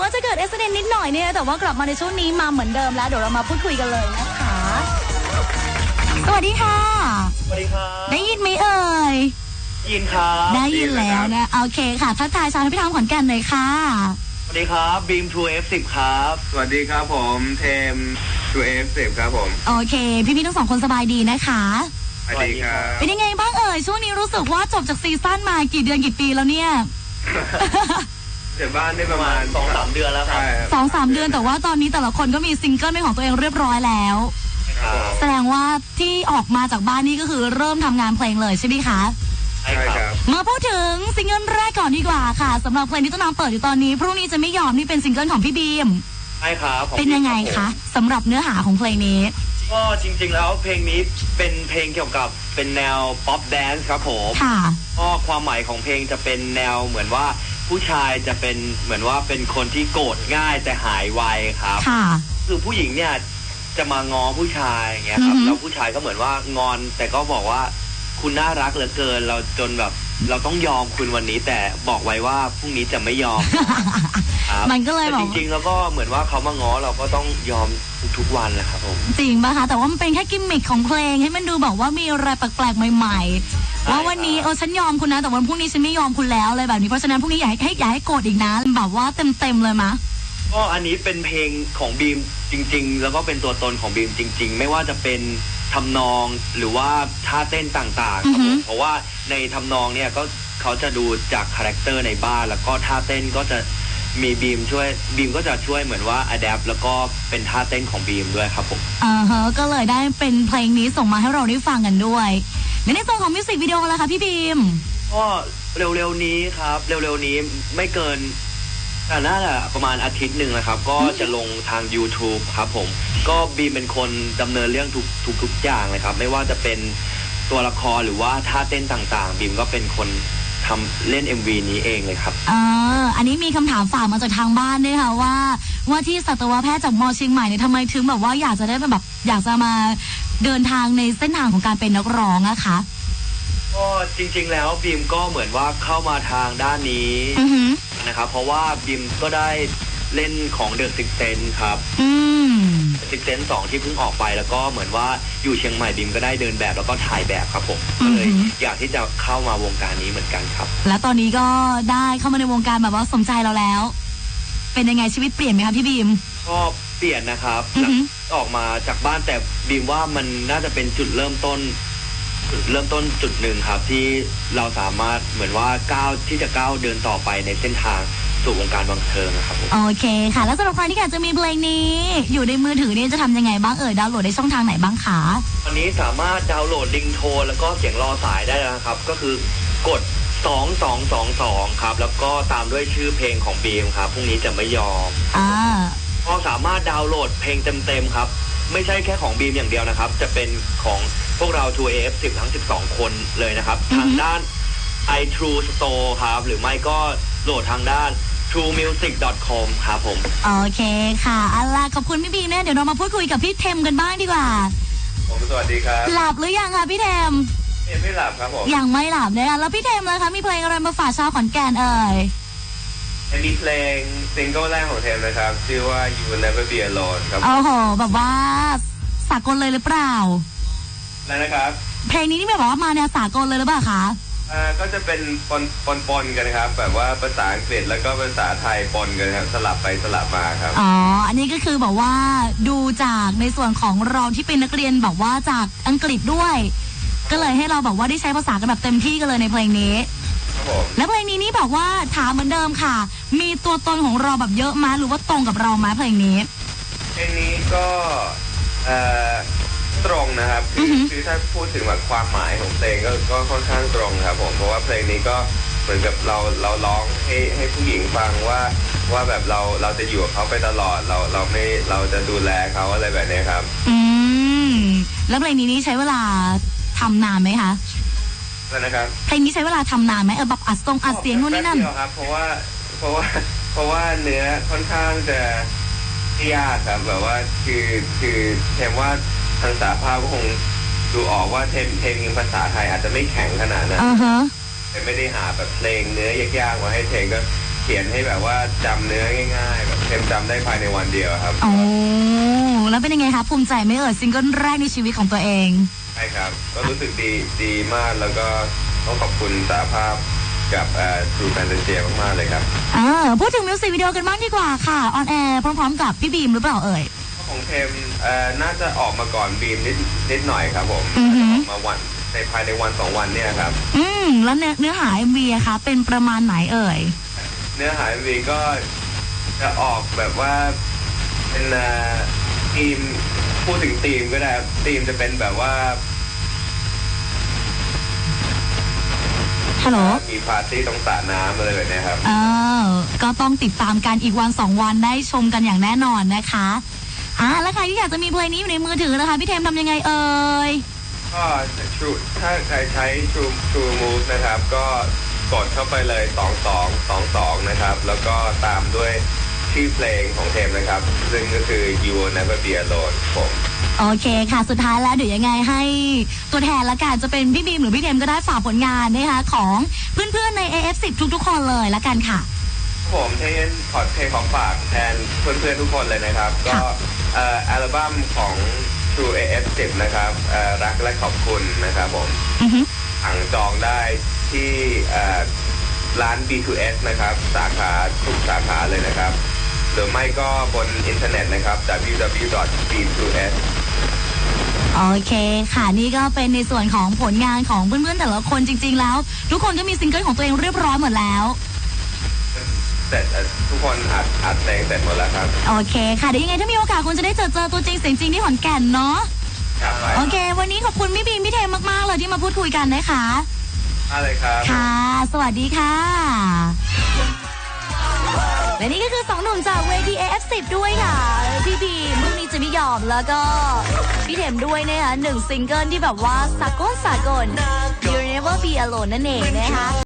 ว่าจะเกิดเอสเดนนิดหน่อยเนี่ยแต่ว่ากลับมาในช่วงนี้มาเหมือนเดิมแล้วเดี๋ยวเรามาพูดคุยกันเลยนะคะ สวัสดีค่ะ สวัสดีครับ ได้ยินไหมเอ่ยยินครับได้ยินแล้วนะโอเคค่ะทักทายชาวพิธามขอนแก่นเลยค่ะ สวัสดีครับบีมทูเอฟสิบครับ สวัสดีครับผมเทมทูเอฟสิบครับผมโอเค พี่ๆทั้งสองคนสบายดีนะคะสวัสดีครับเป็นยังไงบ้างเอ่ยช่วงนี้รู้สึกว่าจบจากซีซั่นมากี่เดือนกี่ปีแล้วเนี่ย เดี๋ยวบ้านได้ประมาณสองสามเดือนแล้วครับใช่ครับสองสามเดือนแต่ว่าตอนนี้แต่ละคนก็มีซิงเกิลเป็นของตัวเองเรียบร้อยแล้ว ครับแสดงว่าที่ออกมาจากบ้านนี่ก็คือเริ่มทำงานเพลงเลยใช่ไหมคะ ใช่ใช่คครัรับบมาพูดถึงซิงเกิลแรกก่อนดีกว่าค่ะสำหรับเพลงที่ต้นน้ำเปิดอยู่ตอนนี้ พรุ่งนี้จะไม่ยอมนี่เป็นซิงเกิลของพี่บีม ใช่ครับของเป็นยังไงบีมคะรับสำหรับเนื้อหาของเพลงนี้ผมก็จริง ๆ แล้วเพลงนี้เป็นเพลงเกี่ยวกับเป็นแนวป๊อปแดนซ์ครับผม ค่ะ ก็ความหมายของเพลงจะเป็นแนวเหมือนว่า ผู้ชายจะเป็นเหมือนว่าเป็นคนที่โกรธง่ายแต่หายไวครับ ค่ะ คือผู้หญิงเนี่ยจะมาง้อผู้ชายอย่างเงี้ยครับอือฮึ แล้วผู้ชายก็เหมือนว่างอน แต่ก็บอกว่าคุณน่ารักเหลือเกินเราจนแบบ เราต้องยอมคุณวันนี้แต่บอกไว้ว่าพรุ่งนี้จะไม่ยอมครับมันก็เลยแต่แบบจริงๆแล้วก็เหมือนว่าเขามาง้อเราก็ต้องยอมทุกๆวันแหละครับผม จริงปะคะแต่ว่ามันเป็นแค่กิมมิคของเพลงให้มันดูแบบว่ามีอะไรแปลกๆใหม่ ๆ ว่าวันนี้เออฉันยอมคุณนะ แต่วันพรุ่งนี้ฉันไม่ยอมคุณแล้วอะไรแบบนี้เพราะฉะนั้นพรุ่งนี้อย่าให้ให้อย่าให้โกรธอีกนะแบบว่าเต็มๆเลยมะก็อันนี้เป็นเพลงของบีมจริง ๆ แล้วก็เป็นตัวตนของบีมจริง ๆ ไม่ว่าจะเป็นทำนองหรือว่าท่าเต้นต่างๆครับอืผอฮึมเพราะว่าในทำนองเนี่ยก็เขาจะดูจากคาแรคเตอร์ในบ้านแล้วก็ท่าเต้นก็จะมีบีมช่วยบีมก็จะช่วยเหมือนว่าอัดแอปแล้วก็เป็นท่าเต้นของบีมด้วยครับผมอ่าฮะก็เลยได้เป็นเพลงนี้ส่งมาให้เราได้ฟังกันด้วย ในในส่วนของมิวสิกวิดีโอแล้วคะพี่บีม ก็เร็วๆนี้ครับ เร็วๆนี้ไม่เกินอ่าน่าจะประมาณอาทิตย์หนึ่งนะครับ ก็จะลงทาง YouTube ครับผม ก็บีมเป็นคนดำเนินเรื่องทุกทุกทุกอย่างเลยครับ ไม่ว่าจะเป็นตัวละครหรือว่าท่าเต้นต่างๆ บีมก็เป็นคนทำเล่น MV นี้เองเลยครับอ่าอันนี้มีคำถามฝากมาจากทางบ้านด้วยค่ะว่า ว่าที่สัตวแพทย์จากมอเชียงใหม่เนี่ยทำไมถึงแบบว่าอยากจะได้แบบอยากจะมา เดินทางในเส้นทางของการเป็นนักร้องอะคะ ก็จริง ๆ แล้วบีมก็เหมือนว่าเข้ามาทางด้านนี้อือหือ นะครับ เพราะว่าบีมก็ได้เล่นของเดอะซิกเซนครับอืม ซิกเซนสองที่เพิ่งออกไปแล้วก็เหมือนว่าอยู่เชียงใหม่บิมก็ได้เดินแบบแล้วก็ถ่ายแบบครับผมอืก็อหือเลยอยากที่จะเข้ามาวงการนี้เหมือนกันครับ แล้วตอนนี้ก็ได้เข้ามาในวงการแบบว่าสมใจเราแล้ว เป็นยังไงชีวิตเปลี่ยนไหมคะพี่บีมก็ เปลี่ยนนะครับอือหือ ออกมาจากบ้านแต่บีมว่ามันน่าจะเป็นจุดเริ่มต้น จุดเริ่มต้นจุดหนึ่งครับ ที่เราสามารถเหมือนว่าก้าวที่จะก้าวเดินต่อไปในเส้นทางสู่วงการบังเทิงนะครับผม โอเคค่ะ แล้วสำหรับใครที่อยากจะมีเพลงนี้ อยู่ในมือถือนี่จะทำยังไงบ้างเอ่ยดาวน์โหลดได้ช่องทางไหนบ้างคะตอนนี้สามารถดาวน์โหลดลิงโทนแล้วก็เสียงรอสายได้แล้วนะครับ ก็คือกด 2222 ครับ แล้วก็ตามด้วยชื่อเพลงของบีมครับพรุ่งนี้จะไม่ยอม อ่า ก็สามารถดาวน์โหลดเพลงเต็มๆครับ ไม่ใช่แค่ของบีมอย่างเดียวนะครับ จะเป็นของพวกเรา 2AF 10 ทั้ง 12 คนเลยนะครับอือฮึทางด้าน iTrue Store ครับ หรือไม่ก็โหลดทางด้าน truemusic.com ครับผม โอเคค่ะเอาล่ะขอบคุณพี่บีมเนี่ยเดี๋ยวเรามาพูดคุยกับพี่เทมกันบ้างดีกว่า ผมสวัสดีครับหลับหรือยังคะพี่เทมยังไม่หลับครับผมยังไม่หลับนะคะแล้วพี่เทมเลยคะมีเพลงอะไรมาฝากชาวขอนแก่นเอ่ย มีเพลงซิงเกิลแรกของเทมนะครับ ชื่อว่า You Will Never Be Alone ครับโอ้โห แบบว่าสากลเลยหรือเปล่า แล้วนะครับ เพลงนี้นี่แบบว่ามาแนวสากลเลยหรือเปล่าคะอ่าก็จะเป็นปนปนปนกันนะครับ แบบว่าภาษาอังกฤษแล้วก็ภาษาไทยปนกันครับ สลับไปสลับมาครับ อ๋อ อันนี้ก็คือแบบว่าดูจากในส่วนของเราที่เป็นนักเรียนแบบว่าจากอังกฤษด้วย ก็เลยให้เราแบบว่าได้ใช้ภาษากันแบบเต็มที่กันเลยในเพลงนี้ครับ ผมแล้วเพลงนี้นี่บอกว่าถามเหมือนเดิมค่ะ มีตัวตนของเราแบบเยอะไหมหรือว่าตรงกับเราไหมเพลงนี้เพลงนี้ก็เอ่อตรงนะครับอืคืออฮึคือถ้าพูดถึงแบบความหมายของเพลงก็ก็ค่อนข้างตรงครับ ผมเพราะว่าเพลงนี้ก็เหมือนกับเราเราร้องให้ให้ผู้หญิงฟังว่าว่าแบบเราเราจะอยู่กับเขาไปตลอดเราเราไม่เราจะดูแลเขาอะไรแบบนี้ครับ อืมแล้วเพลงนี้นี่ใช้เวลาทำนานไหมคะแล้ว นะครับเพลงนี้ใช้เวลาทำนานไหมเออแบบอัดทรงอัดเสียงนู่นนี่นั่นแป๊บเดียวครับ เพราะว่าเพราะว่าเพราะว่าเนื้อค่อนข้างจะยากครับแบบว่าคือคือเทมว่าทางสาภาพก็คงดูออกว่าเทมเทมภาษาไทยอาจจะไม่แข็งขนาดนั้นอ่าฮะแต่ไม่ได้หาแบบเพลงเนื้อยากๆมาให้เทงก็ขียนให้แบบว่าจำเนื้อง่าย ๆ แบบเทมจำได้ภายในวันเดียวครับโอ้แล้วเป็นยังไงคะภูมิใจไหมเอ่ยซิงเกิลแรกในชีวิตของตัวเองใช่ครับก็รู้สึกดีดีมากแล้วก็ต้องขอบคุณสาภาพกับเอ่อ True Fantasy มากๆเลยครับอ่าพูดถึงมิวสิกวิดีโอกันบ้างดีกว่าค่ะออนแอร์พร้อมๆกับพี่บีมหรือเปล่าเอ่ยของเทมเอ่อน่าจะออกมาก่อนบีมนิดนิดหน่อยครับผมอือหือออกมาวันในภายในวันสองวันเนี่ยครับ อืมแล้วเนื้อเนื้อหา MV อะคะเป็นประมาณไหนเอ่ย เนื้อหาวีก็จะออกแบบว่าเป็นเอ่อทีม พูดถึงทีมก็ได้ครับทีมจะเป็นแบบว่าฮัลโหล มีปาร์ตี้ตรงสระน้ำอะไรแบบเนี้ยครับ เออ ก็ต้องติดตามกันอีกวันสองวันได้ชมกันอย่างแน่นอนนะคะอ่าแล้วใครที่อยากจะมีเพลงนี้อยู่ในมือถือนะคะพี่เทมทำยังไงเอ่ย ก็ True ถ้าใครใช้ True True Move นะครับ ก็กดเข้าไปเลย2222นะครับ แล้วก็ตามด้วย ชื่อเพลงของเทมนะครับ ซึ่งก็คือ You Will Never Be Alone ผมโอเคค่ะ สุดท้ายแล้วเดี๋ยวยังไงให้ตัวแทนละกันจะเป็นพี่บีมหรือพี่เทมก็ได้ฝากผลงานนะคะของเพื่อนๆใน AF10 ทุกๆ คนเลยละกันค่ะ ผมเทนขอเพลงของฝากแทนเพื่อนๆทุกคนเลยนะครับ ก็เอ่ออัลบั้มของ True AF10 นะครับเอ่อรักและขอบคุณนะครับผมอือฮึสั่งจองได้ที่เอ่อร้าน B2S นะครับ สาขาทุกสาขาเลยนะครับ หรือไม่ก็บนอินเทอร์เน็ตนะครับ www.b2s โอเคค่ะนี่ก็เป็นในส่วนของผลงานของเพื่อนๆแต่ละคนจริง ๆ แล้ว ทุกคนก็มีซิงเกิลของตัวเองเรียบร้อยหมดแล้วเสร็จเอ่อทุกคนอัดอัดเพลงเสร็จหมดแล้วครับ โอเคค่ะเดี๋ยวยังไงถ้ามีโอกาสคุณจะได้เจอเจอตัวจริงเสียงจริงที่ขอนแก่นเนาะกลับไปโอเค วันนี้ขอบคุณพี่บีมพี่เทมมากๆเลยที่มาพูดคุยกันนะคะอะไรครับค่ะ สวัสดีค่ะ และนี่ก็คือสองหนุ่มจากเวที AF10 ด้วยค่ะ พี่บีมพรุ่งนี้จะไม่ยอมแล้วก็พี่เทมด้วยนะคะหนึ่งซิงเกิลที่แบบว่าสากลสากล You'll Never Be Alone นั่นเองนะคะ